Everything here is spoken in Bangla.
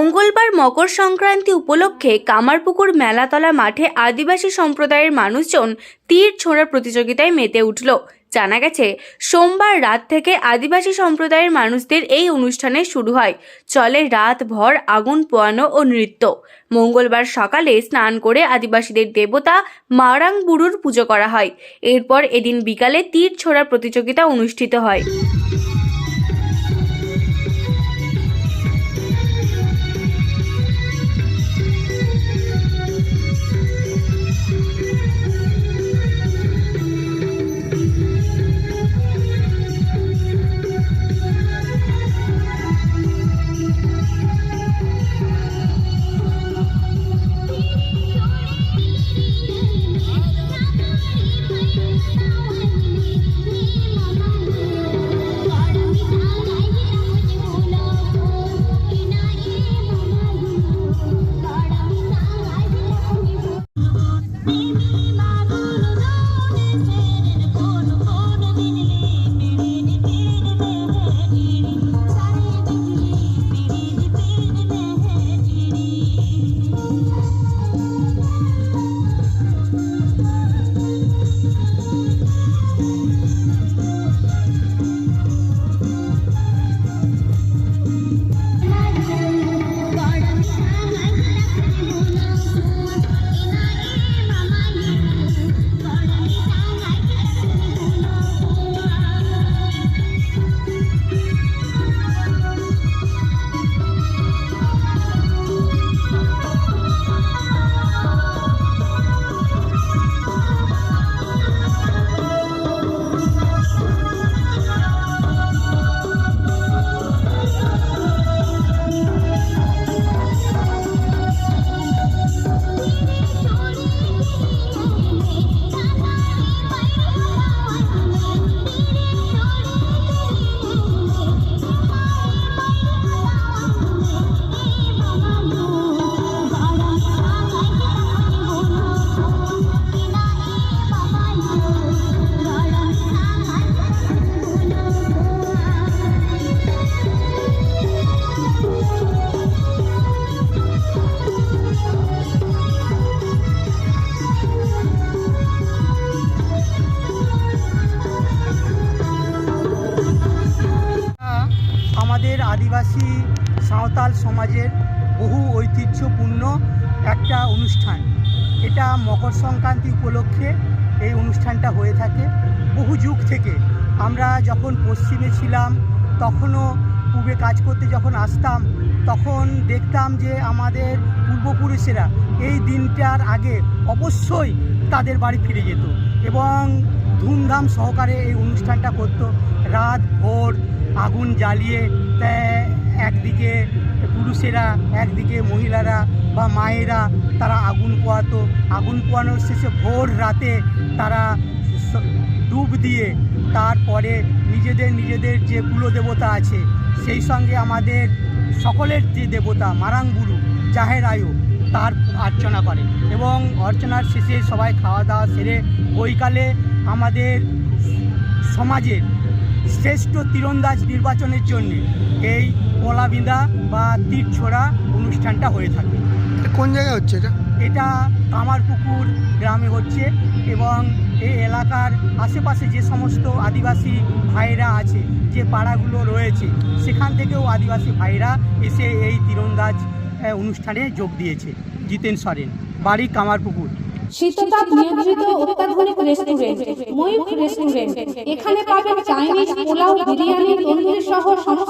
মঙ্গলবার মকর সংক্রান্তি উপলক্ষে কামারপুকুর মেলাতলা মাঠে আদিবাসী সম্প্রদায়ের মানুষজন তীর ছোঁড়ার প্রতিযোগিতায় মেতে উঠল। জানা গেছে, সোমবার রাত থেকে আদিবাসী সম্প্রদায়ের মানুষদের এই অনুষ্ঠানে শুরু হয়। চলে রাত ভর আগুন পোয়ানো ও নৃত্য। মঙ্গলবার সকালে স্নান করে আদিবাসীদের দেবতা মারাং বুড়ুর পুজো করা হয়। এরপর এদিন বিকালে তীর ছোড়ার প্রতিযোগিতা অনুষ্ঠিত হয়। আদিবাসী সাঁওতাল সমাজের বহু ঐতিহ্যপূর্ণ একটা অনুষ্ঠান। এটা মকর সংক্রান্তি উপলক্ষে এই অনুষ্ঠানটা হয়ে থাকে। বহু যুগ থেকে আমরা যখন পশ্চিমে ছিলাম, তখনও পূবে কাজ করতে যখন আসতাম, তখন দেখতাম যে আমাদের পূর্বপুরুষেরা এই দিনটার আগে অবশ্যই তাদের বাড়ি ফিরে যেত এবং ধুমধাম সহকারে এই অনুষ্ঠানটা করতো। রাত ভোর আগুন জ্বালিয়ে একদিকে পুরুষেরা, একদিকে মহিলারা বা মায়েরা তারা আগুন পোয়াতো। আগুন পোয়ানোর শেষে ভোর রাতে তারা ডুব দিয়ে তারপরে নিজেদের নিজেদের যে কুলদেবতা আছে, সেই সঙ্গে আমাদের সকলের যে দেবতা মারাংগুরু জাহের আয়ু, তার অর্চনা করে। এবং অর্চনার শেষে সবাই খাওয়া দাওয়া সেরে বৈকালে আমাদের সমাজের শ্রেষ্ঠ তীরন্দাজ নির্বাচনের জন্য এই কলাবিঁদা বা তীর ছোড়া অনুষ্ঠানটা হয়ে থাকে। কোন জায়গায় হচ্ছে এটা? এটা কামারপুকুর গ্রামে হচ্ছে এবং এই এলাকার আশেপাশে যে সমস্ত আদিবাসী ভাইরা আছে যে পাড়াগুলো রয়েছে সেখান থেকেও আদিবাসী ভাইরা এসে এই তীরন্দাজ অনুষ্ঠানে যোগ দিয়েছে। জিতেন সরেন বাড়ি কামারপুকুর। শীততাপ নিয়ন্ত্রিত অত্যাধুনিক রেস্টুরেন্ট ময়ূখ রেস্টুরেন্ট। এখানে পাবেন চাইনিজ পোলাও বিরিয়ানি তন্দুরি সহ সমস্ত